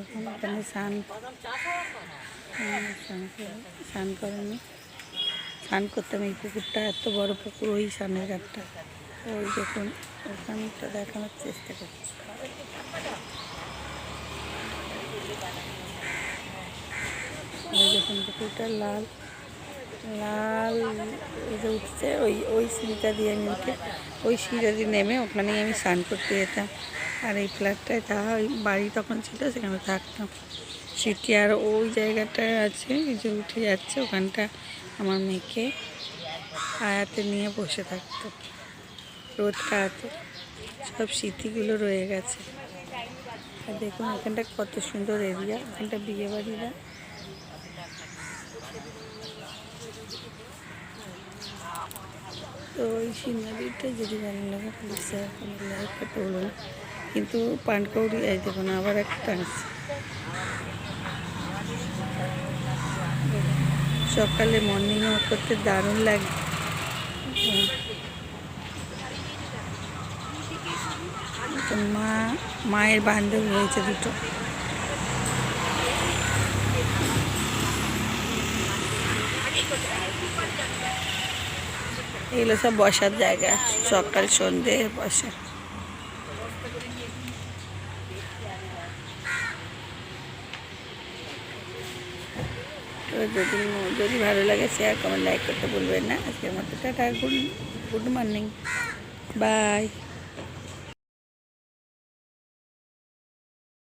এখন স্নান স্নান করে, স্নান করেনি স্নান করতাম এই পুকুরটা, এত বড় পুকুর ওই স্নানের ঘাটটা। ওই দেখুন ওখানটা দেখানোর চেষ্টা করছি। ওই দেখুন পুকুরটা লাল লাল যে উঠছে, ওই ওই সিঁড়িটা দিয়ে আমি উঠে, ওই সিঁড়িটা দিয়ে নেমে ওখানেই আমি স্নান করতে যেতাম। আর এই ফ্ল্যাটটায় তাহা ওই বাড়ি তখন ছিল, সেখানে থাকতাম। স্মৃতি আর ওই জায়গাটায় আছে যে উঠে যাচ্ছে, ওখানটা আমার মেয়েকে আয়াতে নিয়ে বসে থাকতো। রোদ কাটাতে সব স্মৃতিগুলো রয়ে গেছে। আর দেখুন, এখানটা কত সুন্দর এরিয়া ওখানটা বিয়ে বাড়িরা তো ওই সিনারিটা যদি ভালো লাগে প্লিজ শেয়ার করুন লাইক করতে কিন্তু পানকৌড়ি এই দেখুন, আবার একটা আছে। সকালে মর্নিং ওয়াক করতে দারুণ লাগে। মা, মায়ের বান্ধবী হয়েছে দুটো। এগুলো সব বসার জায়গা, সকাল, সন্ধে বসা। তো যদি যদি ভালো লাগে শেয়ার কমেন্ট লাইক করতে ভুলবেন না। আজকের মতো tata, good good morning bye